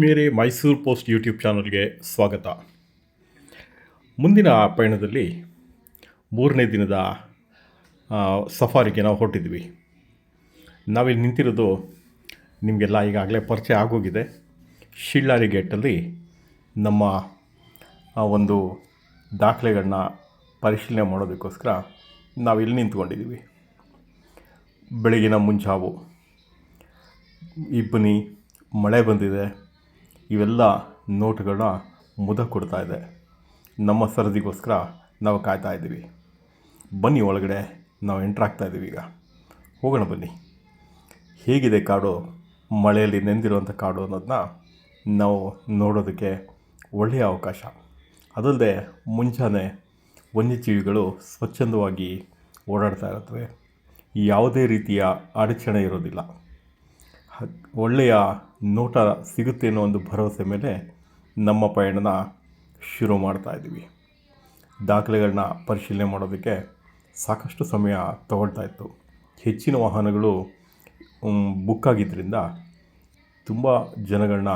ಆತ್ಮೀಯರೇ Mysuru post YouTube ಚಾನಲ್ಗೆ ಸ್ವಾಗತ. ಮುಂದಿನ ಪಯಣದಲ್ಲಿ ಮೂರನೇ ದಿನದ ಸಫಾರಿಗೆ ನಾವು ಹೊರಟಿದ್ವಿ. ನಾವಿಲ್ಲಿ ನಿಂತಿರೋದು ನಿಮಗೆಲ್ಲ ಈಗಾಗಲೇ ಪರಿಚಯ ಆಗೋಗಿದೆ. ಶಿಳ್ಳಾರಿ ಗೇಟಲ್ಲಿ ನಮ್ಮ ಒಂದು ದಾಖಲೆಗಳನ್ನ ಪರಿಶೀಲನೆ ಮಾಡೋದಕ್ಕೋಸ್ಕರ ನಾವಿಲ್ಲಿ ನಿಂತ್ಕೊಂಡಿದ್ದೀವಿ. ಬೆಳಗಿನ ಮುಂಚಾವು ಇಬ್ಬನಿ, ಮಳೆ ಬಂದಿದೆ. ಇವೆಲ್ಲ ನೋಟುಗಳನ್ನ ಮುದ ಕೊಡ್ತಾ ಇದೆ. ನಮ್ಮ ಸರದಿಗೋಸ್ಕರ ನಾವು ಕಾಯ್ತಾ ಇದ್ದೀವಿ. ಬನ್ನಿ ಒಳಗಡೆ ನಾವು ಎಂಟ್ರ್ ಆಗ್ತಾ ಇದ್ದೀವಿ ಈಗ. ಹೋಗೋಣ ಬನ್ನಿ. ಹೇಗಿದೆ ಕಾಡು? ಮಳೆಯಲ್ಲಿ ನೆಂದಿರುವಂಥ ಕಾಡು ಅನ್ನೋದನ್ನ ನಾವು ನೋಡೋದಕ್ಕೆ ಒಳ್ಳೆಯ ಅವಕಾಶ. ಅದಲ್ಲದೆ ಮುಂಜಾನೆ ವನ್ಯಜೀವಿಗಳು ಸ್ವಚ್ಛಂದವಾಗಿ ಓಡಾಡ್ತಾ ಇರುತ್ತವೆ. ಯಾವುದೇ ರೀತಿಯ ಅಡಚಣೆ ಇರೋದಿಲ್ಲ. ಒಳ್ಳೆಯ ನೋಟ ಸಿಗುತ್ತೆ ಅನ್ನೋ ಒಂದು ಭರವಸೆ ಮೇಲೆ ನಮ್ಮ ಪಯಣನ ಶುರು ಮಾಡ್ತಾ ಇದ್ದೀವಿ. ದಾಖಲೆಗಳನ್ನ ಪರಿಶೀಲನೆ ಮಾಡೋದಕ್ಕೆ ಸಾಕಷ್ಟು ಸಮಯ ತಗೊಳ್ತಾ ಇತ್ತು. ಹೆಚ್ಚಿನ ವಾಹನಗಳು ಬುಕ್ ಆಗಿದ್ದರಿಂದ ತುಂಬ ಜನಗಳನ್ನ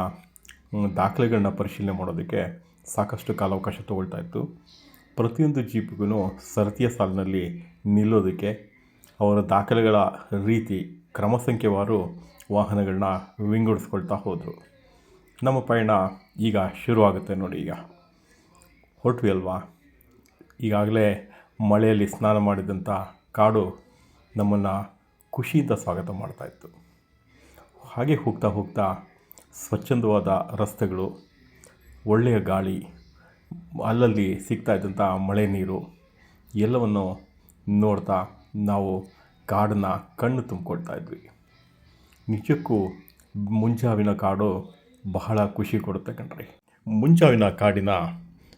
ದಾಖಲೆಗಳನ್ನ ಪರಿಶೀಲನೆ ಮಾಡೋದಕ್ಕೆ ಸಾಕಷ್ಟು ಕಾಲಾವಕಾಶ ತಗೊಳ್ತಾ ಇತ್ತು. ಪ್ರತಿಯೊಂದು ಜೀಪ್ಗೂ ಸರತಿಯ ಸಾಲಿನಲ್ಲಿ ನಿಲ್ಲೋದಕ್ಕೆ ಅವರ ದಾಖಲೆಗಳ ರೀತಿ, ಕ್ರಮ ಸಂಖ್ಯೆವಾರು ವಾಹನಗಳನ್ನ ವಿಂಗಡಿಸ್ಕೊಳ್ತಾ ಹೋದರು. ನಮ್ಮ ಪಯಣ ಈಗ ಶುರುವಾಗುತ್ತೆ ನೋಡಿ ಈಗ. ಹೊರಟ್ವಿ ಅಲ್ವಾ? ಈಗಾಗಲೇ ಮಳೆಯಲ್ಲಿ ಸ್ನಾನ ಮಾಡಿದಂಥ ಕಾಡು ನಮ್ಮನ್ನು ಖುಷಿಯಿಂದ ಸ್ವಾಗತ ಮಾಡ್ತಾಯಿತ್ತು ಹಾಗೆ ಹೋಗ್ತಾ ಹೋಗ್ತಾ ಸ್ವಚ್ಛಂದವಾದ ರಸ್ತೆಗಳು, ಒಳ್ಳೆಯ ಗಾಳಿ, ಅಲ್ಲಲ್ಲಿ ಸಿಗ್ತಾ ಇದ್ದಂಥ ಮಳೆ ನೀರು, ಎಲ್ಲವನ್ನು ನೋಡ್ತಾ ನಾವು ಕಾಡನ್ನು ಕಣ್ಣು ತುಂಬಿಕೊಳ್ತಾ ಇದ್ವಿ. ನಿಜಕ್ಕೂ ಮುಂಜಾವಿನ ಕಾಡು ಬಹಳ ಖುಷಿ ಕೊಡುತ್ತೆ ಕಣ್ರಿ. ಮುಂಜಾವಿನ ಕಾಡಿನ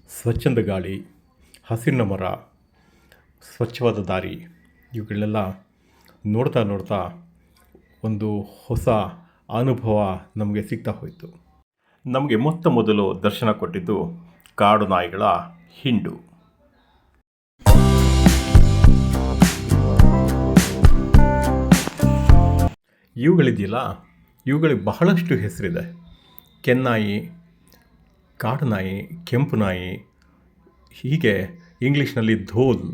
ಸ್ವಚ್ಛಂದ ಗಾಳಿ, ಹಸಿರಿನ ಮರ, ಸ್ವಚ್ಛವಾದ ದಾರಿ ಇವುಗಳನ್ನೆಲ್ಲ ನೋಡ್ತಾ ನೋಡ್ತಾ ಒಂದು ಹೊಸ ಅನುಭವ ನಮಗೆ ಸಿಗ್ತಾ ಹೋಯಿತು. ನಮಗೆ ಮೊತ್ತ ಮೊದಲು ದರ್ಶನ ಕೊಟ್ಟಿದ್ದು ಕಾಡು ನಾಯಿಗಳ ಹಿಂಡು. ಇವುಗಳಿದೆಯಲ್ಲ, ಇವುಗಳಿಗೆ ಬಹಳಷ್ಟು ಹೆಸರಿದೆ. ಕೆನ್ನಾಯಿ ಕಾಡು ನಾಯಿ ಕೆಂಪು ನಾಯಿ ಹೀಗೆ ಇಂಗ್ಲೀಷ್ನಲ್ಲಿ ಧೋಲ್,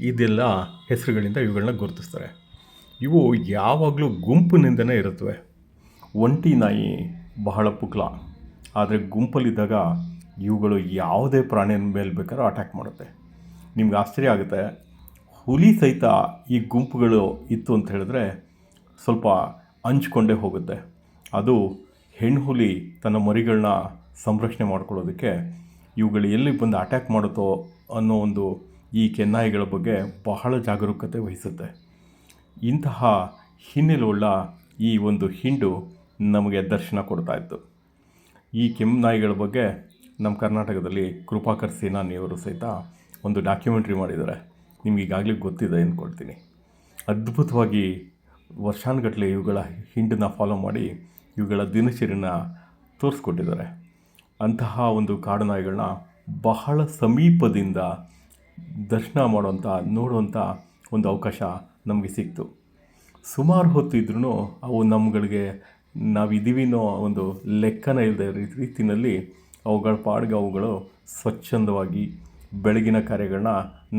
ಇದೆಲ್ಲ ಹೆಸರುಗಳಿಂದ ಇವುಗಳನ್ನ ಗುರುತಿಸ್ತಾರೆ. ಇವು ಯಾವಾಗಲೂ ಗುಂಪಿನಿಂದನೇ ಇರುತ್ತವೆ. ಒಂಟಿ ನಾಯಿ ಬಹಳ ಪುಕ್ಲ, ಆದರೆ ಗುಂಪಲ್ಲಿದ್ದಾಗ ಇವುಗಳು ಯಾವುದೇ ಪ್ರಾಣಿಯ ಮೇಲೆ ಬೇಕಾದ್ರೂ ಅಟ್ಯಾಕ್ ಮಾಡುತ್ತೆ. ನಿಮ್ಗೆ ಆಶ್ಚರ್ಯ ಆಗುತ್ತೆ, ಹುಲಿ ಸಹಿತ ಈ ಗುಂಪುಗಳು ಇತ್ತು ಅಂತ ಹೇಳಿದ್ರೆ ಸ್ವಲ್ಪ ಹಂಚ್ಕೊಂಡೇ ಹೋಗುತ್ತೆ. ಅದು ಹೆಣ್ಣು ಹುಲಿ ತನ್ನ ಮರಿಗಳನ್ನ ಸಂರಕ್ಷಣೆ ಮಾಡ್ಕೊಳ್ಳೋದಕ್ಕೆ ಇವುಗಳು ಎಲ್ಲಿ ಬಂದು ಅಟ್ಯಾಕ್ ಮಾಡುತ್ತೋ ಅನ್ನೋ ಒಂದು ಈ ಕೆನ್ನಾಯಿಗಳ ಬಗ್ಗೆ ಬಹಳ ಜಾಗರೂಕತೆ ವಹಿಸುತ್ತೆ. ಇಂತಹ ಹಿನ್ನೆಲೆಯುಳ್ಳ ಈ ಒಂದು ಹಿಂಡು ನಮಗೆ ದರ್ಶನ ಕೊಡ್ತಾ ಇತ್ತು. ಈ ಕೆಮ್ಮು ನಾಯಿಗಳ ಬಗ್ಗೆ ನಮ್ಮ ಕರ್ನಾಟಕದಲ್ಲಿ ಕೃಪಾಕರ್ ಸೇನಾನಿಯವರು ಸಹಿತ ಒಂದು ಡಾಕ್ಯುಮೆಂಟ್ರಿ ಮಾಡಿದ್ದಾರೆ. ನಿಮ್ಗೆ ಈಗಾಗಲೇ ಗೊತ್ತಿದೆ ಅಂದ್ಕೊಳ್ತೀನಿ. ಅದ್ಭುತವಾಗಿ ವರ್ಷಾನುಗಟ್ಟಲೆ ಇವುಗಳ ಹಿಂಡನ್ನು ಫಾಲೋ ಮಾಡಿ ಇವುಗಳ ದಿನಚರಿನ ತೋರಿಸ್ಕೊಟ್ಟಿದ್ದಾರೆ. ಅಂತಹ ಒಂದು ಕಾಡು ನಾಯಿಗಳನ್ನ ಬಹಳ ಸಮೀಪದಿಂದ ದರ್ಶನ ಮಾಡುವಂಥ ನೋಡುವಂಥ ಒಂದು ಅವಕಾಶ ನಮಗೆ ಸಿಕ್ತು. ಸುಮಾರು ಹೊತ್ತು ಇದ್ರೂ ಅವು ನಮ್ಗಳಿಗೆ ನಾವಿದ್ದೀವಿ ಅನ್ನೋ ಒಂದು ಲೆಕ್ಕನ ಇಲ್ಲದೆ ರೀತಿಯಲ್ಲಿ ಅವುಗಳ ಪಾಡಿಗೆ ಅವುಗಳು ಸ್ವಚ್ಛಂದವಾಗಿ ಬೆಳಗಿನ ಕಾರ್ಯಗಳನ್ನ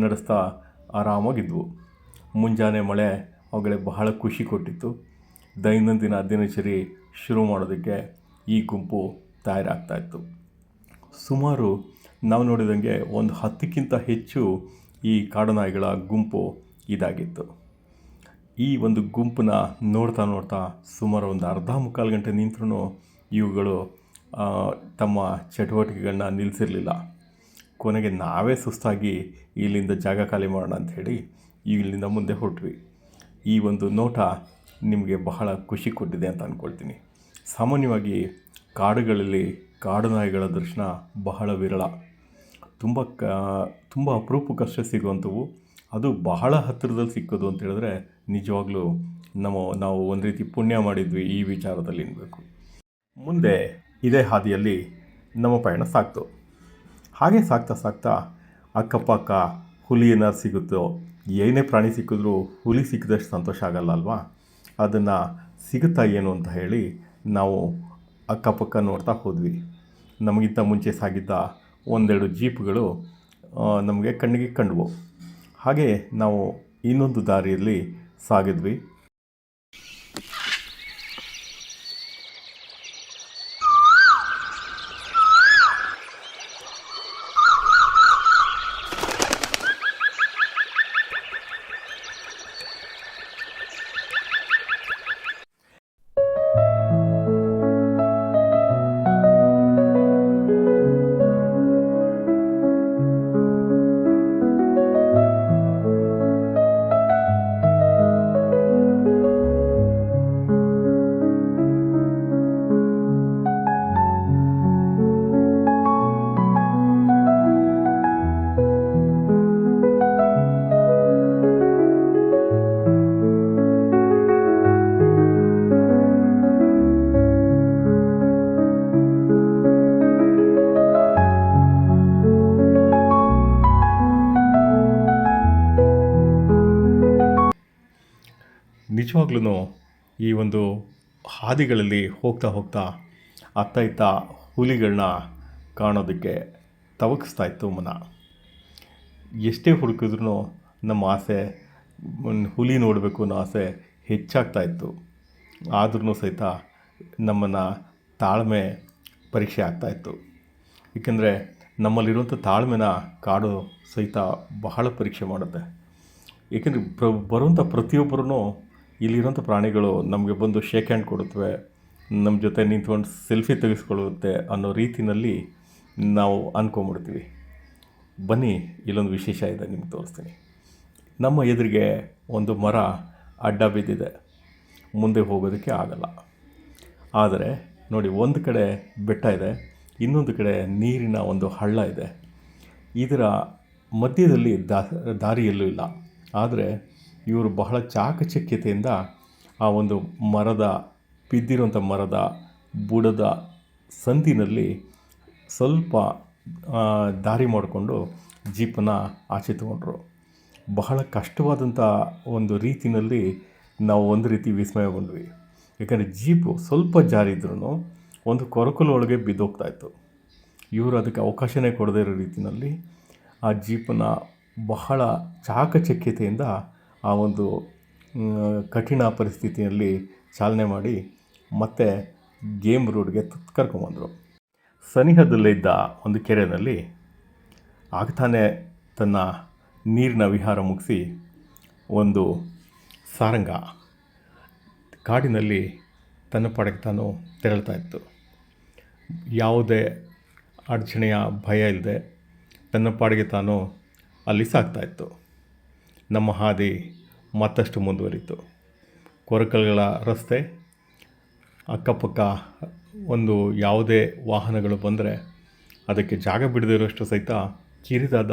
ನಡೆಸ್ತಾ ಆರಾಮಾಗಿದ್ವು. ಮುಂಜಾನೆ ಮಳೆ ಅವುಗಳಿಗೆ ಬಹಳ ಖುಷಿ ಕೊಟ್ಟಿತ್ತು. ದೈನಂದಿನ ದಿನಚರಿ ಶುರು ಮಾಡೋದಕ್ಕೆ ಈ ಗುಂಪು ತಯಾರಾಗ್ತಾ ಇತ್ತು. ಸುಮಾರು ನಾವು ನೋಡಿದಂಗೆ ಒಂದು ಹತ್ತಕ್ಕಿಂತ ಹೆಚ್ಚು ಈ ಕಾಡುನಾಯಿಗಳ ಗುಂಪು ಇದಾಗಿತ್ತು. ಈ ಒಂದು ಗುಂಪನ್ನ ನೋಡ್ತಾ ನೋಡ್ತಾ ಸುಮಾರು ಒಂದು ಅರ್ಧ ಮುಕ್ಕಾಲು ಗಂಟೆ ನಿಂತರೂ ಇವುಗಳು ತಮ್ಮ ಚಟುವಟಿಕೆಗಳನ್ನ ನಿಲ್ಲಿಸಿರಲಿಲ್ಲ ಕೊನೆಗೆ ನಾವೇ ಸುಸ್ತಾಗಿ ಇಲ್ಲಿಂದ ಜಾಗ ಖಾಲಿ ಮಾಡೋಣ ಅಂಥೇಳಿ ಇಲ್ಲಿಂದ ಮುಂದೆ ಹೊರಟ್ವಿ. ಈ ಒಂದು ನೋಟ ನಿಮಗೆ ಬಹಳ ಖುಷಿ ಕೊಟ್ಟಿದೆ ಅಂತ ಅಂದ್ಕೊಳ್ತೀನಿ ಸಾಮಾನ್ಯವಾಗಿ ಕಾಡುಗಳಲ್ಲಿ, ಕಾಡು ನಾಯಿಗಳ ದರ್ಶನ ಬಹಳ ವಿರಳ. ತುಂಬ ಕ, ತುಂಬ ಅಪರೂಪಕ್ಕಷ್ಟೇ ಸಿಗುವಂಥವು. ಅದು ಬಹಳ ಹತ್ತಿರದಲ್ಲಿ ಸಿಕ್ಕೋದು ಅಂತ ಹೇಳಿದ್ರೆ ನಿಜವಾಗ್ಲೂ ನಮ್ಮ, ನಾವು ಒಂದು ರೀತಿ ಪುಣ್ಯ ಮಾಡಿದ್ವಿ ಈ ವಿಚಾರದಲ್ಲಿ ಅನ್ಬೇಕು ಮುಂದೆ ಇದೇ ಹಾದಿಯಲ್ಲಿ ನಮ್ಮ ಪಯಣ ಸಾಕ್ತು. ಹಾಗೆ ಸಾಕ್ತಾ ಸಾಕ್ತಾ ಅಕ್ಕಪಕ್ಕ ಹುಲಿ ಏನಾರು ಸಿಗುತ್ತೋ ಏನೇ ಪ್ರಾಣಿ ಸಿಕ್ಕಿದ್ರೂ ಹುಲಿ ಸಿಕ್ಕಿದಷ್ಟು ಸಂತೋಷ ಆಗಲ್ಲ ಅಲ್ವಾ? ಅದನ್ನು ಸಿಗುತ್ತಾ ಏನು ಅಂತ ಹೇಳಿ ನಾವು ಅಕ್ಕಪಕ್ಕ ನೋಡ್ತಾ ಹೋದ್ವಿ. ನಮಗಿಂತ ಮುಂಚೆ ಸಾಗಿದ್ದ ಒಂದೆರಡು ಜೀಪ್ಗಳು ನಮಗೆ ಕಣ್ಣಿಗೆ ಕಂಡವು. ಹಾಗೆ ನಾವು ಇನ್ನೊಂದು ದಾರಿಯಲ್ಲಿ ಸಾಗಿದ್ವಿ. ನಿಜವಾಗ್ಲೂ ಈ ಒಂದು ಹಾದಿಗಳಲ್ಲಿ ಹೋಗ್ತಾ ಹೋಗ್ತಾ ಅತ್ತ ಇತ್ತ ಹುಲಿಗಳನ್ನ ಕಾಣೋದಕ್ಕೆ ತವಕಿಸ್ತಾ ಇತ್ತು ಮನ ಎಷ್ಟೇ ಹುಡುಕಿದ್ರೂ ನಮ್ಮ ಆಸೆ ಹುಲಿ ನೋಡಬೇಕು ಅನ್ನೋ ಆಸೆ ಹೆಚ್ಚಾಗ್ತಾ ಇತ್ತು. ಆದ್ರೂ ಸಹಿತ ನಮ್ಮನ್ನು ತಾಳ್ಮೆ ಪರೀಕ್ಷೆ ಆಗ್ತಾಯಿತ್ತು ಏಕೆಂದರೆ ನಮ್ಮಲ್ಲಿರುವಂಥ ತಾಳ್ಮೆನ ಕಾಡು ಸಹಿತ ಬಹಳ ಪರೀಕ್ಷೆ ಮಾಡುತ್ತೆ. ಏಕೆಂದರೆ ಬರುವಂಥ ಪ್ರತಿಯೊಬ್ಬರೂ ಇಲ್ಲಿರೋಂಥ ಪ್ರಾಣಿಗಳು ನಮಗೆ ಬಂದು ಶೇಕ್ ಹ್ಯಾಂಡ್ ಕೊಡುತ್ತವೆ, ನಮ್ಮ ಜೊತೆ ನಿಂತ್ಕೊಂಡು ಸೆಲ್ಫಿ ತೆಗೆಸ್ಕೊಳ್ಳುತ್ತೆ ಅನ್ನೋ ರೀತಿಯಲ್ಲಿ ನಾವು ಅಂದ್ಕೊಂಬಿಡ್ತೀವಿ ಬನ್ನಿ, ಇಲ್ಲೊಂದು ವಿಶೇಷ ಇದೆ ನಿಮ್ಗೆ ತೋರಿಸ್ತೀನಿ. ನಮ್ಮ ಎದುರಿಗೆ ಒಂದು ಮರ ಅಡ್ಡ ಬಿದ್ದಿದೆ. ಮುಂದೆ ಹೋಗೋದಕ್ಕೆ ಆಗಲ್ಲ. ಆದರೆ, ನೋಡಿ, ಒಂದು ಕಡೆ ಬೆಟ್ಟ ಇದೆ, ಇನ್ನೊಂದು ಕಡೆ ನೀರಿನ ಒಂದು ಹಳ್ಳ ಇದೆ. ಇದರ ಮಧ್ಯದಲ್ಲಿ ದಾರಿಯಲ್ಲೂ ಇಲ್ಲ. ಆದರೆ ಇವರು ಬಹಳ ಚಾಕಚಕ್ಯತೆಯಿಂದ ಆ ಒಂದು ಮರದ, ಬಿದ್ದಿರುವಂಥ ಮರದ, ಬುಡದ ಸಂದಿನಲ್ಲಿ ಸ್ವಲ್ಪ ದಾರಿ ಮಾಡಿಕೊಂಡು ಜೀಪನ್ನು ಆಚೆ ತಗೊಂಡ್ರು. ಬಹಳ ಕಷ್ಟವಾದಂಥ ಒಂದು ರೀತಿಯಲ್ಲಿ ನಾವು ಒಂದು ರೀತಿ ವಿಸ್ಮಯಗೊಂಡ್ವಿ. ಯಾಕಂದರೆ ಜೀಪು ಸ್ವಲ್ಪ ಜಾರಿದ್ರೂ ಒಂದು ಕೊರಕಲೊಳಗೆ ಬಿದ್ದೋಗ್ತಾ ಇತ್ತು. ಇವರು ಅದಕ್ಕೆ ಅವಕಾಶನೇ ಕೊಡದೇ ಇರೋ ರೀತಿಯಲ್ಲಿ ಆ ಜೀಪನ್ನು ಬಹಳ ಚಾಕಚಕ್ಯತೆಯಿಂದ ಆ ಒಂದು ಕಠಿಣ ಪರಿಸ್ಥಿತಿಯಲ್ಲಿ ಚಾಲನೆ ಮಾಡಿ ಮತ್ತೆ ಗೇಮ್ ರೋಡ್ಗೆ ಕರ್ಕೊಂಬಂದರು. ಸನಿಹದಲ್ಲೇ ಇದ್ದ ಒಂದು ಕೆರೆಯಲ್ಲಿ ಆಗ್ತಾನೆ ತನ್ನ ನೀರಿನ ವಿಹಾರ ಮುಗಿಸಿ ಒಂದು ಸಾರಂಗ ಕಾಡಿನಲ್ಲಿ ತನ್ನ ಪಾಡಿಗೆ ತಾನು ತೆರಳ್ತಾ ಇತ್ತು. ಯಾವುದೇ ಅಡಚಣೆಯ ಭಯ ಇಲ್ಲದೆ ತನ್ನ ಪಾಡಿಗೆ ತಾನು ಅಲ್ಲಿ ಸಾಗ್ತಾ ಇತ್ತು. ನಮ್ಮ ಹಾದಿ ಮತ್ತಷ್ಟು ಮುಂದುವರಿತು. ಕೊರಕಲ್ಗಳ ರಸ್ತೆ, ಅಕ್ಕಪಕ್ಕ ಒಂದು ಯಾವುದೇ ವಾಹನಗಳು ಬಂದರೆ ಅದಕ್ಕೆ ಜಾಗ ಬಿಡದಿರೋಷ್ಟು ಸಹಿತ ಕಿರಿದಾದ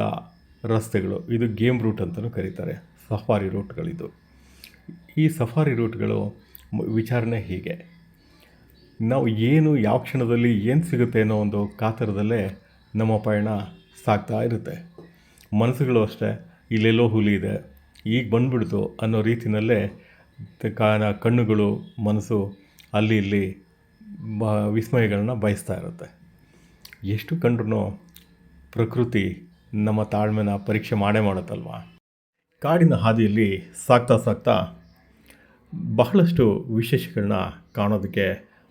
ರಸ್ತೆಗಳು. ಇದು ಗೇಮ್ ರೂಟ್ ಅಂತಲೂ ಕರೀತಾರೆ. ಸಫಾರಿ ರೂಟ್ಗಳಿದು. ಈ ಸಫಾರಿ ರೂಟ್ಗಳು ವಿಚಾರಣೆ ಹೀಗೆ. ನಾವು ಏನು, ಯಾವ ಕ್ಷಣದಲ್ಲಿ ಏನು ಸಿಗುತ್ತೆ ಅನ್ನೋ ಒಂದು ಕಾತರದಲ್ಲೇ ನಮ್ಮ ಪಯಣ ಸಾಗ್ತಾ ಇರುತ್ತೆ. ಮನಸ್ಸುಗಳು ಅಷ್ಟೇ ಇಲ್ಲೆಲ್ಲೋ ಹುಲಿ ಇದೆ. ಈಗ ಬಂದುಬಿಡ್ತು ಅನ್ನೋ ರೀತಿಯಲ್ಲೇ ಕಾನ ಕಣ್ಣುಗಳು, ಮನಸ್ಸು ಅಲ್ಲಿ ಇಲ್ಲಿ ಬ ವಿಸ್ಮಯಗಳನ್ನ ಬಯಸ್ತಾ ಇರುತ್ತೆ. ಎಷ್ಟು ಕಂಡ್ರೂ ಪ್ರಕೃತಿ ನಮ್ಮ ತಾಳ್ಮೆನ ಪರೀಕ್ಷೆ ಮಾಡೇ ಮಾಡುತ್ತಲ್ವಾ? ಕಾಡಿನ ಹಾದಿಯಲ್ಲಿ ಸಾಗ್ತಾ ಸಾಗ್ತಾ ಬಹಳಷ್ಟು ವಿಶೇಷಗಳನ್ನ ಕಾಣೋದಕ್ಕೆ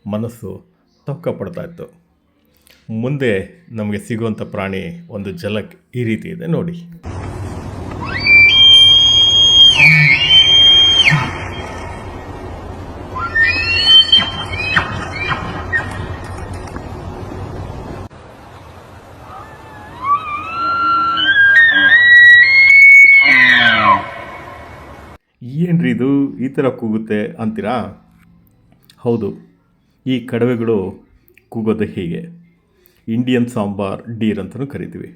ಮನಸ್ಸು ಪಡ್ತಾ ಇತ್ತು. ಮುಂದೆ ನಮಗೆ ಸಿಗುವಂಥ ಪ್ರಾಣಿ ಒಂದು ಜಲಕ್ ಈ ರೀತಿ ಇದೆ ನೋಡಿ. ಥರ ಕೂಗುತ್ತೆ ಅಂತೀರಾ? ಹೌದು, ಈ ಕಡವೆಗಳು ಕೂಗೋದು ಹೀಗೆ? ಇಂಡಿಯನ್ ಸಾಂಬಾರ್, ಡೀರ್ ಅಂತಲೂ ಕರಿತೀವಿ.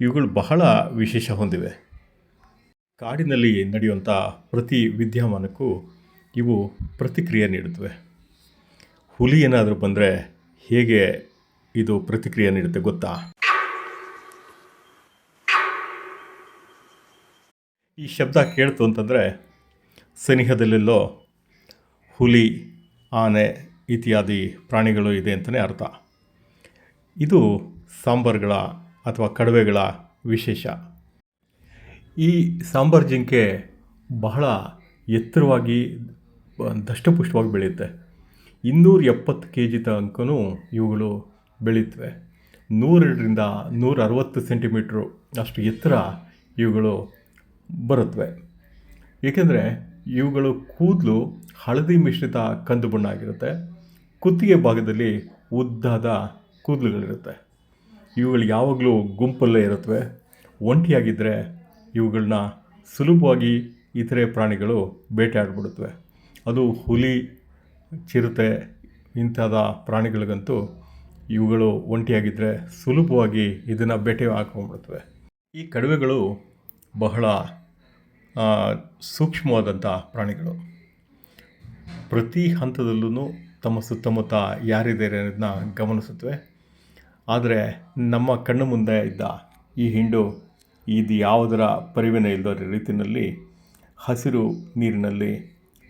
ಇವುಗಳು ಬಹಳ ವಿಶೇಷ ಹೊಂದಿವೆ. ಕಾಡಿನಲ್ಲಿ ನಡೆಯುವಂಥ ಪ್ರತಿ ವಿದ್ಯಮಾನಕ್ಕೂ ಇವು ಪ್ರತಿಕ್ರಿಯೆ ನೀಡುತ್ತವೆ. ಹುಲಿ ಏನಾದರೂ ಬಂದರೆ ಹೇಗೆ ಇದು ಪ್ರತಿಕ್ರಿಯೆ ನೀಡುತ್ತೆ ಗೊತ್ತಾ? ಈ ಶಬ್ದ ಕೇಳ್ತು ಅಂತಂದರೆ ಸನಿಹದಲ್ಲೆಲ್ಲೋ ಹುಲಿ, ಆನೆ ಇತ್ಯಾದಿ ಪ್ರಾಣಿಗಳು ಇದೆ ಅಂತಲೇ ಅರ್ಥ. ಇದು ಸಾಂಬಾರುಗಳ ಅಥವಾ ಕಡವೆಗಳ ವಿಶೇಷ. ಈ ಸಾಂಬಾರು ಜಿಂಕೆ ಬಹಳ ಎತ್ತರವಾಗಿ, ದಷ್ಟಪುಷ್ಟವಾಗಿ ಬೆಳೆಯುತ್ತೆ. ಇನ್ನೂರ ಎಪ್ಪತ್ತು ಕೆ ಜಿ ತನಕನೂ ಇವುಗಳು ಬೆಳೆಯುತ್ತವೆ. ನೂರರಿಂದ ನೂರ ಅರವತ್ತು ಸೆಂಟಿಮೀಟ್ರು ಅಷ್ಟು ಎತ್ತರ ಇವುಗಳು ಬರುತ್ತವೆ. ಏಕೆಂದರೆ ಇವುಗಳು ಕೂದಲು, ಹಳದಿ ಮಿಶ್ರಿತ ಕಂದು ಬಣ್ಣ ಆಗಿರುತ್ತೆ ಕುತ್ತಿಗೆ ಭಾಗದಲ್ಲಿ ಉದ್ದಾದ ಕೂದಲುಗಳಿರುತ್ತೆ. ಇವುಗಳು ಯಾವಾಗಲೂ ಗುಂಪಲ್ಲೇ ಇರುತ್ತವೆ. ಒಂಟಿಯಾಗಿದ್ದರೆ ಇವುಗಳನ್ನ ಸುಲಭವಾಗಿ ಇತರೆ ಪ್ರಾಣಿಗಳು ಬೇಟೆಯಾಡ್ಬಿಡುತ್ತವೆ ಅದು ಹುಲಿ, ಚಿರತೆ ಇಂಥದ ಪ್ರಾಣಿಗಳಿಗಂತೂ ಇವುಗಳು ಒಂಟಿಯಾಗಿದ್ದರೆ ಸುಲಭವಾಗಿ ಇದನ್ನು ಬೇಟೆ ಹಾಕೊಂಡ್ಬಿಡ್ತವೆ ಈ ಕಡವೆಗಳು ಬಹಳ ಸೂಕ್ಷ್ಮವಾದಂಥ ಪ್ರಾಣಿಗಳು. ಪ್ರತಿ ಹಂತದಲ್ಲೂ ತಮ್ಮ ಸುತ್ತಮುತ್ತ ಯಾರಿದ್ದಾರೆ ಅನ್ನೋದನ್ನ ಗಮನಿಸುತ್ತವೆ. ಆದರೆ ನಮ್ಮ ಕಣ್ಣು ಮುಂದೆ ಇದ್ದ ಈ ಹಿಂಡು ಇದು ಯಾವುದರ ಪರಿವಿನ ಇಲ್ಲದ ರೀತಿಯಲ್ಲಿ ಹಸಿರು ನೀರಿನಲ್ಲಿ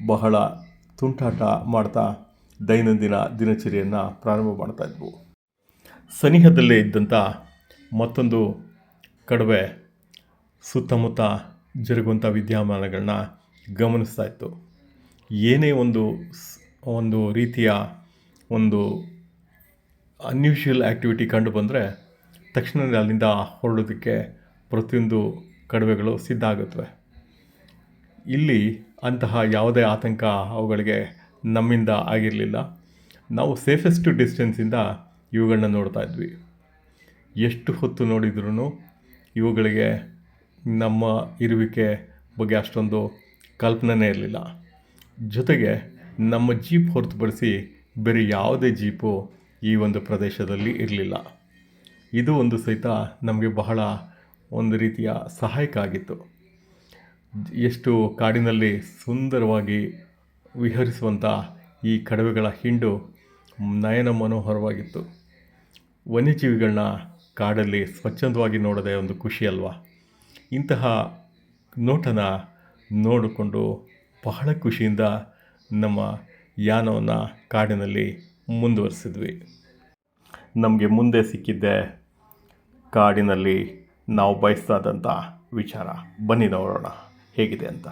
ಬಹಳ ತುಂಟಾಟ ಮಾಡ್ತಾ ದೈನಂದಿನ ದಿನಚರಿಯನ್ನು ಪ್ರಾರಂಭ ಮಾಡ್ತಾ ಇದ್ವು. ಸನಿಹದಲ್ಲೇ ಇದ್ದಂಥ ಮತ್ತೊಂದು ಕಡವೆ ಸುತ್ತಮುತ್ತ ಜರುಗುವಂಥ ವಿದ್ಯಮಾನಗಳನ್ನ ಗಮನಿಸ್ತಾ ಇತ್ತು. ಏನೇ ಒಂದು ಒಂದು ರೀತಿಯ ಒಂದು ಅನ್ಯೂಷುವಲ್ ಆ್ಯಕ್ಟಿವಿಟಿ ಕಂಡು ಬಂದರೆ ತಕ್ಷಣವೇ ಅಲ್ಲಿಂದ ಹೊರಡೋದಕ್ಕೆ ಪ್ರತಿಯೊಂದು ಕಡವೆಗಳು ಸಿದ್ಧ ಆಗುತ್ತವೆ. ಇಲ್ಲಿ ಅಂತಹ ಯಾವುದೇ ಆತಂಕ ಅವುಗಳಿಗೆ ನಮ್ಮಿಂದ ಆಗಿರಲಿಲ್ಲ. ನಾವು ಸೇಫೆಸ್ಟ್ ಡಿಸ್ಟೆನ್ಸಿಂದ ಇವುಗಳನ್ನ ನೋಡ್ತಾ ಇದ್ವಿ. ಎಷ್ಟು ಹೊತ್ತು ನೋಡಿದ್ರೂ ಇವುಗಳಿಗೆ ನಮ್ಮ ಇರುವಿಕೆ ಬಗ್ಗೆ ಅಷ್ಟೊಂದು ಕಲ್ಪನೆ ಇರಲಿಲ್ಲ. ಜೊತೆಗೆ ನಮ್ಮ ಜೀಪ್ ಹೊರತುಪಡಿಸಿ ಬೇರೆ ಯಾವುದೇ ಜೀಪು ಈ ಒಂದು ಪ್ರದೇಶದಲ್ಲಿ ಇರಲಿಲ್ಲ. ಇದು ಒಂದು ಸಹಿತ ನಮಗೆ ಬಹಳ ಒಂದು ರೀತಿಯ ಸಹಾಯಕ ಆಗಿತ್ತು. ಎಷ್ಟು ಕಾಡಿನಲ್ಲಿ ಸುಂದರವಾಗಿ ವಿಹರಿಸುವಂಥ ಈ ಕಡವೆಗಳ ಹಿಂಡು ನಯನ ಮನೋಹರವಾಗಿತ್ತು. ವನ್ಯಜೀವಿಗಳನ್ನ ಕಾಡಲ್ಲಿ ಸ್ವಚ್ಛಂದವಾಗಿ ನೋಡೋದೇ ಒಂದು ಖುಷಿ ಅಲ್ವಾ? ಇಂತಹ ನೋಟನ ನೋಡಿಕೊಂಡು ಬಹಳ ಖುಷಿಯಿಂದ ನಮ್ಮ ಯಾನವನ್ನು ಕಾಡಿನಲ್ಲಿ ಮುಂದುವರಿಸಿದ್ವಿ. ನಮಗೆ ಮುಂದೆ ಸಿಕ್ಕಿದ್ದೆ ಕಾಡಿನಲ್ಲಿ ನಾವು ಬಯಸ್ತಾದಂಥ ವಿಚಾರ. ಬನ್ನಿ ನೋಡೋಣ, ಹೇಗಿದೆ ಅಂತ.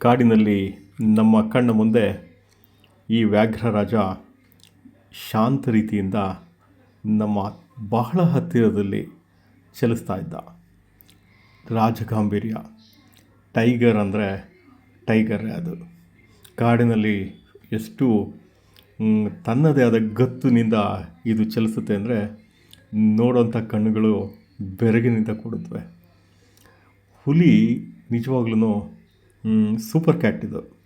ಕಾಡಿನಲ್ಲಿ ನಮ್ಮ ಕಣ್ಣ ಮುಂದೆ ಈ ವ್ಯಾಘ್ರ ರಾಜ ಶಾಂತ ರೀತಿಯಿಂದ ನಮ್ಮ ಬಹಳ ಹತ್ತಿರದಲ್ಲಿ ಚಲಿಸ್ತಾ ಇದ್ದ. ರಾಜಗಾಂಭೀರ್ಯ, ಟೈಗರ್ ಅಂದರೆ ಟೈಗರೇ ಅದು. ಕಾಡಿನಲ್ಲಿ ಎಷ್ಟು ತನ್ನದೇ ಆದ ಗತ್ತಿನಿಂದ ಇದು ಚಲಿಸುತ್ತೆ ಅಂದರೆ ನೋಡೋಂಥ ಕಣ್ಣುಗಳು ಬೆರಗಿನಿಂದ ಕೂಡುತ್ತವೆ. ಹುಲಿ ನಿಜವಾಗ್ಲೂ ಸೂಪರ್ ಕ್ಯಾಟ್ ಇದು.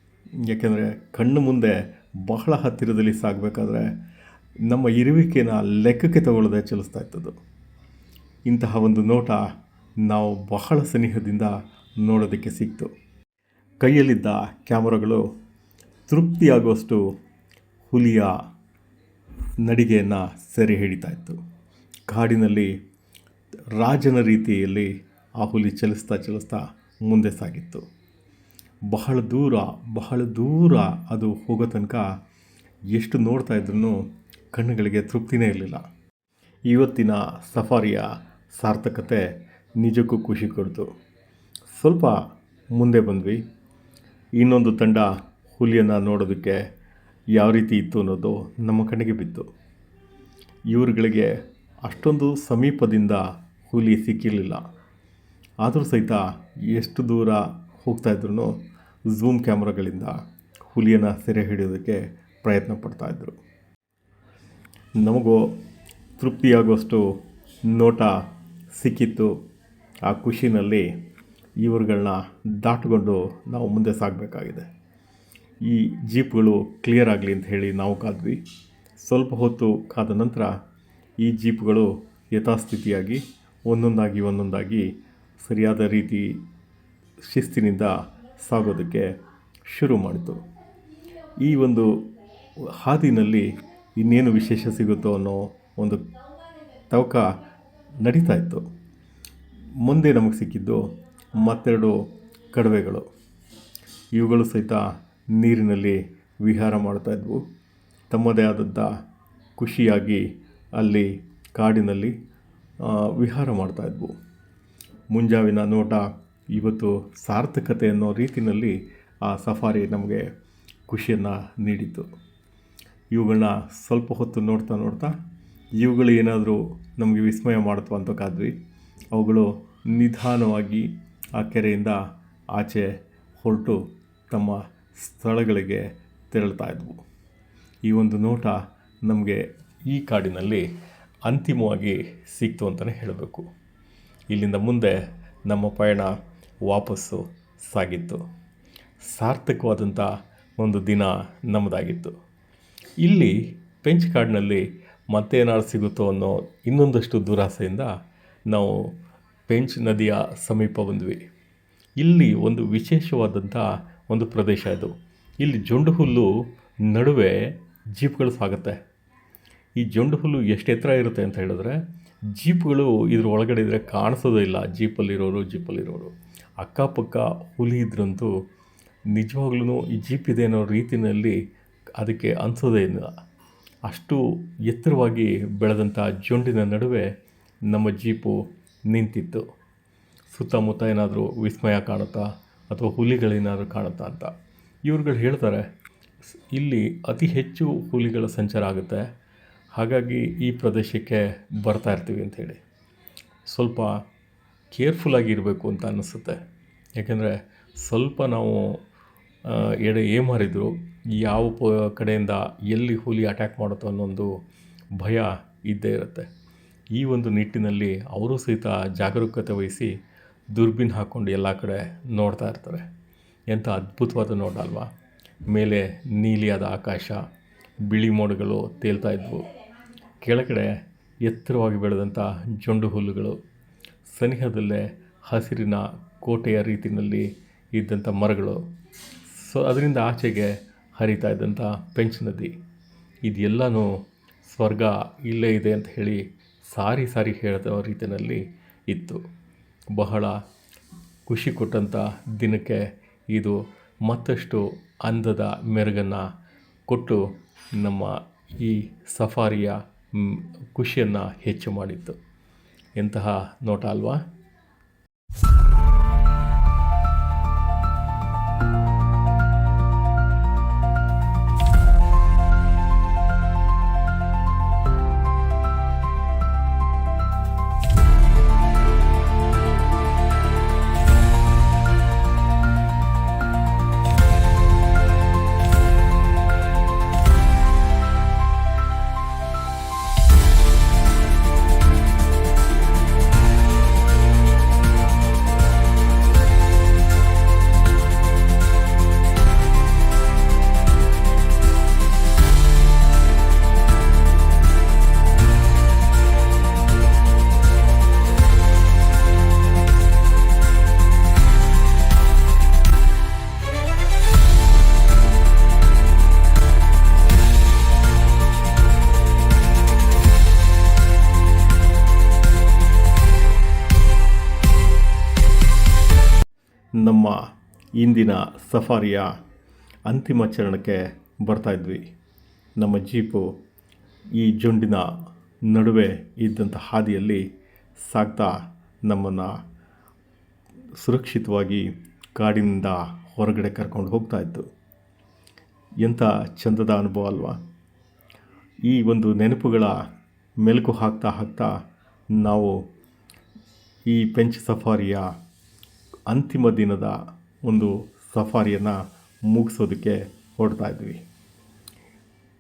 ಯಾಕೆಂದರೆ ಕಣ್ಣು ಮುಂದೆ ಬಹಳ ಹತ್ತಿರದಲ್ಲಿ ಸಾಗಬೇಕಾದ್ರೆ ನಮ್ಮ ಇರುವಿಕೆನ ಲೆಕ್ಕಕ್ಕೆ ತಗೊಳ್ಳದೆ ಚಲಿಸ್ತಾ ಇತ್ತದು ಇಂತಹ ಒಂದು ನೋಟ ನಾವು ಬಹಳ ಸನಿಹದಿಂದ ನೋಡೋದಕ್ಕೆ ಸಿಕ್ತು. ಕೈಯಲ್ಲಿದ್ದ ಕ್ಯಾಮರಾಗಳು ತೃಪ್ತಿಯಾಗುವಷ್ಟು ಹುಲಿಯ ನಡಿಗೆಯನ್ನು ಸೆರೆ ಹಿಡಿತಾ ಇತ್ತು. ಕಾಡಿನಲ್ಲಿ ರಾಜನ ರೀತಿಯಲ್ಲಿ ಆ ಹುಲಿ ಚಲಿಸ್ತಾ ಚಲಿಸ್ತಾ ಮುಂದೆ ಸಾಗಿತ್ತು. ಬಹಳ ದೂರ ಬಹಳ ದೂರ ಅದು ಹೋಗೋ ತನಕ ಎಷ್ಟು ನೋಡ್ತಾ ಇದ್ರೂ ಕಣ್ಣುಗಳಿಗೆ ತೃಪ್ತಿನೇ ಇರಲಿಲ್ಲ. ಇವತ್ತಿನ ಸಫಾರಿಯ ಸಾರ್ಥಕತೆ ನಿಜಕ್ಕೂ ಖುಷಿ ಕೊಡ್ತು. ಸ್ವಲ್ಪ ಮುಂದೆ ಬಂದ್ವಿ. ಇನ್ನೊಂದು ತಂಡ ಹುಲಿಯನ್ನು ನೋಡೋದಕ್ಕೆ ಯಾವ ರೀತಿ ಇತ್ತು ಅನ್ನೋದು ನಮ್ಮ ಕಣ್ಣಿಗೆ ಬಿತ್ತು. ಇವರುಗಳಿಗೆ ಅಷ್ಟೊಂದು ಸಮೀಪದಿಂದ ಹುಲಿ ಸಿಕ್ಕಿರಲಿಲ್ಲ. ಆದರೂ ಸಹಿತ ಎಷ್ಟು ದೂರ ಹೋಗ್ತಾ ಇದ್ರೂ ಝೂಮ್ ಕ್ಯಾಮ್ರಾಗಳಿಂದ ಹುಲಿಯನ್ನು ಸೆರೆ ಹಿಡಿಯೋದಕ್ಕೆ ಪ್ರಯತ್ನ ಪಡ್ತಾಯಿದ್ರು ನಮಗೂ ತೃಪ್ತಿಯಾಗುವಷ್ಟು ನೋಟ ಸಿಕ್ಕಿತ್ತು. ಆ ಖುಷಿನಲ್ಲಿ ಇವರುಗಳನ್ನ ದಾಟಿಕೊಂಡು ನಾವು ಮುಂದೆ ಸಾಗಬೇಕಾಗಿದೆ. ಈ ಜೀಪ್ಗಳು ಕ್ಲಿಯರ್ ಆಗಲಿ ಅಂತ ಹೇಳಿ ನಾವು ಕಾದ್ವಿ. ಸ್ವಲ್ಪ ಹೊತ್ತು ಕಾದ ನಂತರ ಈ ಜೀಪ್ಗಳು ಯಥಾಸ್ಥಿತಿಯಾಗಿ ಒಂದೊಂದಾಗಿ ಒಂದೊಂದಾಗಿ ಸರಿಯಾದ ರೀತಿ ಶಿಸ್ತಿನಿಂದ ಸಾಗೋದಕ್ಕೆ ಶುರು ಮಾಡಿತು. ಈ ಒಂದು ಹಾದಿನಲ್ಲಿ ಇನ್ನೇನು ವಿಶೇಷ ಸಿಗುತ್ತೋ ಅನ್ನೋ ಒಂದು ತವಕ ನಡೀತಾ ಇತ್ತು. ಮುಂದೆ ನಮಗೆ ಸಿಕ್ಕಿದ್ದು ಮತ್ತೆರಡು ಕಡವೆಗಳು. ಇವುಗಳು ಸಹಿತ ನೀರಿನಲ್ಲಿ ವಿಹಾರ ಮಾಡ್ತಾ ಇದ್ವು. ತಮ್ಮದೇ ಆದಂಥ ಖುಷಿಯಾಗಿ ಅಲ್ಲಿ ಕಾಡಿನಲ್ಲಿ ವಿಹಾರ ಮಾಡ್ತಾ ಇದ್ವು. ಮುಂಜಾವಿನ ನೋಟ ಇವತ್ತು ಸಾರ್ಥಕತೆ ಅನ್ನೋ ರೀತಿಯಲ್ಲಿ ಆ ಸಫಾರಿ ನಮಗೆ ಖುಷಿಯನ್ನು ನೀಡಿತು ಇವುಗಳನ್ನ ಸ್ವಲ್ಪ ಹೊತ್ತು ನೋಡ್ತಾ ನೋಡ್ತಾ ಇವುಗಳು ಏನಾದರೂ ನಮಗೆ ವಿಸ್ಮಯ ಮಾಡುತ್ತೋ ಅಂತ ಕಾದ್ವಿ. ಅವುಗಳು ನಿಧಾನವಾಗಿ ಆ ಕೆರೆಯಿಂದ ಆಚೆ ಹೊರಟು ತಮ್ಮ ಸ್ಥಳಗಳಿಗೆ ತೆರಳ್ತಾ ಇದ್ವು. ಈ ಒಂದು ನೋಟ ನಮಗೆ ಈ ಕಾಡಿನಲ್ಲಿ ಅಂತಿಮವಾಗಿ ಸಿಕ್ತು ಅಂತಲೇ ಹೇಳಬೇಕು. ಇಲ್ಲಿಂದ ಮುಂದೆ ನಮ್ಮ ಪಯಣ ವಾಪಸ್ಸು ಸಾಗಿತ್ತು. ಸಾರ್ಥಕವಾದಂಥ ಒಂದು ದಿನ ನಮ್ಮದಾಗಿತ್ತು. ಇಲ್ಲಿ ಪೆಂಚ್ ಕಾಡಿನಲ್ಲಿ ಮತ್ತೇನಾದ್ರು ಸಿಗುತ್ತೋ ಅನ್ನೋ ಇನ್ನೊಂದಷ್ಟು ದುರಾಸೆಯಿಂದ ನಾವು ಪೆಂಚ್ ನದಿಯ ಸಮೀಪ ಬಂದ್ವಿ. ಇಲ್ಲಿ ಒಂದು ವಿಶೇಷವಾದಂಥ ಒಂದು ಪ್ರದೇಶ ಇದು. ಇಲ್ಲಿ ಜೊಂಡು ಹುಲ್ಲು ನಡುವೆ ಜೀಪ್ಗಳು ಸಾಗುತ್ತೆ. ಈ ಜೊಂಡು ಹುಲ್ಲು ಎಷ್ಟು ಎತ್ತರ ಇರುತ್ತೆ ಅಂತ ಹೇಳಿದ್ರೆ ಜೀಪ್ಗಳು ಇದ್ರ ಒಳಗಡೆ ಇದ್ದರೆ ಕಾಣಿಸೋದೇ ಇಲ್ಲ. ಜೀಪಲ್ಲಿರೋರು ಜೀಪಲ್ಲಿರೋರು. ಅಕ್ಕಪಕ್ಕ ಹುಲಿ ಇದ್ರಂತೂ ನಿಜವಾಗ್ಲೂ ಈ ಜೀಪ್ ಇದೆ ಅನ್ನೋ ರೀತಿಯಲ್ಲಿ ಅದಕ್ಕೆ ಅನಿಸೋದೇ ಇಲ್ಲ. ಅಷ್ಟು ಎತ್ತರವಾಗಿ ಬೆಳೆದಂಥ ಜೊಂಡಿನ ನಡುವೆ ನಮ್ಮ ಜೀಪು ನಿಂತಿತ್ತು. ಸುತ್ತಮುತ್ತ ಏನಾದರೂ ವಿಸ್ಮಯ ಕಾಣುತ್ತಾ ಅಥವಾ ಹುಲಿಗಳೇನಾದರೂ ಕಾಣುತ್ತಾ ಅಂತ ಇವ್ರುಗಳು ಹೇಳ್ತಾರೆ, ಇಲ್ಲಿ ಅತಿ ಹೆಚ್ಚು ಹುಲಿಗಳ ಸಂಚಾರ ಆಗುತ್ತೆ. ಹಾಗಾಗಿ ಈ ಪ್ರದೇಶಕ್ಕೆ ಬರ್ತಾ ಇರ್ತೀವಿ ಅಂಥೇಳಿ ಸ್ವಲ್ಪ ಕೇರ್ಫುಲ್ಲಾಗಿ ಇರಬೇಕು ಅಂತ ಅನ್ನಿಸುತ್ತೆ. ಯಾಕೆಂದರೆ ಸ್ವಲ್ಪ ನಾವು ಎಡೆ ಏಮಾರಿದ್ರು ಯಾವ ಪ, ಕಡೆಯಿಂದ ಎಲ್ಲಿ ಹುಲಿ ಅಟ್ಯಾಕ್ ಮಾಡುತ್ತೋ ಅನ್ನೋ ಭಯ ಇದ್ದೇ ಇರುತ್ತೆ. ಈ ಒಂದು ನಿಟ್ಟಿನಲ್ಲಿ ಅವರು ಸಹಿತ ಜಾಗರೂಕತೆ ವಹಿಸಿ ದುರ್ಬಿನ್ ಹಾಕ್ಕೊಂಡು ಎಲ್ಲ ಕಡೆ ನೋಡ್ತಾ ಇರ್ತಾರೆ. ಎಂಥ ಅದ್ಭುತವಾದ ನೋಟ ಅಲ್ವಾ? ಮೇಲೆ ನೀಲಿಯಾದ ಆಕಾಶ, ಬಿಳಿ ಮೋಡಗಳು ತೇಲ್ತಾ ಇದ್ವು. ಕೆಳಗಡೆ ಎತ್ತರವಾಗಿ ಬೆಳೆದಂಥ ಜೊಂಡು ಹುಲ್ಲುಗಳು. ಸನಿಹದಲ್ಲೇ ಹಸಿರಿನ ಕೋಟೆಯ ರೀತಿಯಲ್ಲಿ ಇದ್ದಂಥ ಮರಗಳು. ಸೊ ಅದರಿಂದ ಆಚೆಗೆ ಹರಿತಾ ಇದ್ದಂಥ ಪೆಂಚ್ ನದಿ. ಇದೆಲ್ಲನೂ ಸ್ವರ್ಗ ಇಲ್ಲೇ ಇದೆ ಅಂತ ಹೇಳಿ ಸಾರಿ ಸಾರಿ ಹೇಳಿದ ರೀತಿಯಲ್ಲಿ ಇತ್ತು. ಬಹಳ ಖುಷಿ ಕೊಟ್ಟಂಥ ದಿನಕ್ಕೆ ಇದು ಮತ್ತಷ್ಟು ಅಂದದ ಮೆರುಗನ್ನು ಕೊಟ್ಟು ನಮ್ಮ ಈ ಸಫಾರಿಯ ಖುಷಿಯನ್ನು ಹೆಚ್ಚು ಮಾಡಿತ್ತು. ಎಂತಹ ನೋಟ ಅಲ್ವಾ? ಇಂದಿನ ಸಫಾರಿಯ ಅಂತಿಮ ಚರಣಕ್ಕೆ ಬರ್ತಾ ಇದ್ವಿ. ನಮ್ಮ ಜೀಪು ಈ ಜೊಂಡಿನ ನಡುವೆ ಇದ್ದಂಥ ಹಾದಿಯಲ್ಲಿ ಸಾಗ್ತಾ ನಮ್ಮನ್ನು ಸುರಕ್ಷಿತವಾಗಿ ಕಾಡಿನಿಂದ ಹೊರಗಡೆ ಕರ್ಕೊಂಡು ಹೋಗ್ತಾ ಇತ್ತು. ಎಂಥ ಚಂದದ ಅನುಭವ ಅಲ್ವಾ? ಈ ಒಂದು ನೆನಪುಗಳ ಮೆಲುಕು ಹಾಕ್ತಾ ಹಾಕ್ತಾ ನಾವು ಈ ಪೆಂಚ್ ಸಫಾರಿಯ ಅಂತಿಮ ದಿನದ ಒಂದು ಸಫಾರಿಯನ್ನು ಮುಗಿಸೋದಕ್ಕೆ ಹೊರಡ್ತಾ ಇದ್ವಿ.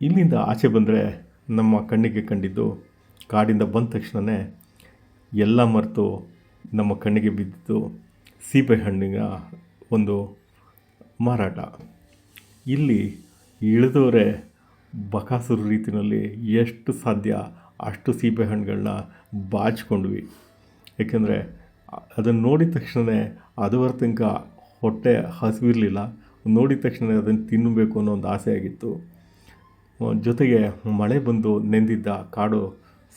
ಇಲ್ಲಿಂದ ಆಚೆ ಬಂದರೆ ನಮ್ಮ ಕಣ್ಣಿಗೆ ಕಂಡಿದ್ದು ಕಾಡಿಂದ ಬಂದ ತಕ್ಷಣವೇ ಎಲ್ಲ ಮರೆತು ನಮ್ಮ ಕಣ್ಣಿಗೆ ಬಿದ್ದಿದ್ದು ಸೀಬೆಹಣ್ಣಿನ ಒಂದು ಮಾರಾಟ. ಇಲ್ಲಿ ಇಳಿದವರೇ ಬಕಾಸುರ ರೀತಿಯಲ್ಲಿ ಎಷ್ಟು ಸಾಧ್ಯ ಅಷ್ಟು ಸೀಬೆಹಣ್ಣುಗಳನ್ನ ಬಾಚಿಕೊಂಡ್ವಿ. ಏಕೆಂದರೆ ಅದನ್ನು ನೋಡಿದ ತಕ್ಷಣವೇ ಅದುವರೆ ತನಕ ಹೊಟ್ಟೆ ಹಸಿವಿರಲಿಲ್ಲ. ನೋಡಿದ ತಕ್ಷಣ ಅದನ್ನು ತಿನ್ನಬೇಕು ಅನ್ನೋ ಒಂದು ಆಸೆ ಆಗಿತ್ತು ಜೊತೆಗೆ ಮಳೆ ಬಂದು ನೆಂದಿದ್ದ ಕಾಡು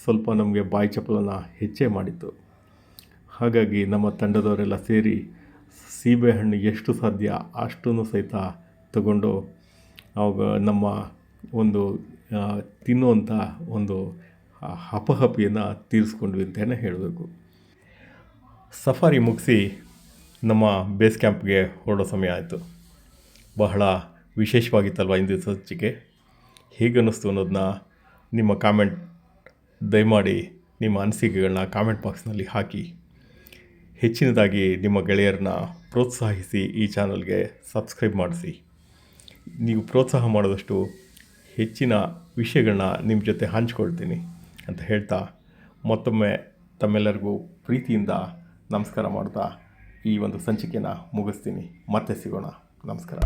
ಸ್ವಲ್ಪ ನಮಗೆ ಬಾಯಿ ಚಪ್ಪಲನ್ನು ಹೆಚ್ಚೇ ಮಾಡಿತ್ತು. ಹಾಗಾಗಿ ನಮ್ಮ ತಂಡದವರೆಲ್ಲ ಸೇರಿ ಸೀಬೆಹಣ್ಣು ಎಷ್ಟು ಸಾಧ್ಯ ಅಷ್ಟೂ ಸಹಿತ ತಗೊಂಡು ಅವಾಗ ನಮ್ಮ ಒಂದು ತಿನ್ನುವಂಥ ಒಂದು ಹಪಹಪಿಯನ್ನು ತೀರಿಸ್ಕೊಂಡ್ವಿ ಅಂತಲೇ ಹೇಳಬೇಕು. ಸಫಾರಿ ಮುಗಿಸಿ ನಮ್ಮ ಬೇಸ್ ಕ್ಯಾಂಪ್ಗೆ ಹೊರಡೋ ಸಮಯ ಆಯಿತು. ಬಹಳ ವಿಶೇಷವಾಗಿತ್ತಲ್ವ ಇಂದಿನ ಸಂಚಿಕೆ? ಹೇಗೆ ಅನ್ನಿಸ್ತು ಅನ್ನೋದನ್ನ ನಿಮ್ಮ ಕಾಮೆಂಟ್, ದಯಮಾಡಿ ನಿಮ್ಮ ಅನಿಸಿಕೆಗಳನ್ನ ಕಾಮೆಂಟ್ ಬಾಕ್ಸ್ನಲ್ಲಿ ಹಾಕಿ. ಹೆಚ್ಚಿನದಾಗಿ ನಿಮ್ಮ ಗೆಳೆಯರನ್ನ ಪ್ರೋತ್ಸಾಹಿಸಿ ಈ ಚಾನಲ್ಗೆ ಸಬ್ಸ್ಕ್ರೈಬ್ ಮಾಡಿಸಿ. ನೀವು ಪ್ರೋತ್ಸಾಹ ಮಾಡಿದಷ್ಟು ಹೆಚ್ಚಿನ ವಿಷಯಗಳನ್ನ ನಿಮ್ಮ ಜೊತೆ ಹಂಚ್ಕೊಳ್ತೀನಿ ಅಂತ ಹೇಳ್ತಾ ಮತ್ತೊಮ್ಮೆ ತಮ್ಮೆಲ್ಲರಿಗೂ ಪ್ರೀತಿಯಿಂದ ನಮಸ್ಕಾರ ಮಾಡ್ತಾ ಈ ಒಂದು ಸಂಚಿಕೆನ ಮುಗಿಸ್ತೀನಿ. ಮತ್ತೆ ಸಿಗೋಣ. ನಮಸ್ಕಾರ.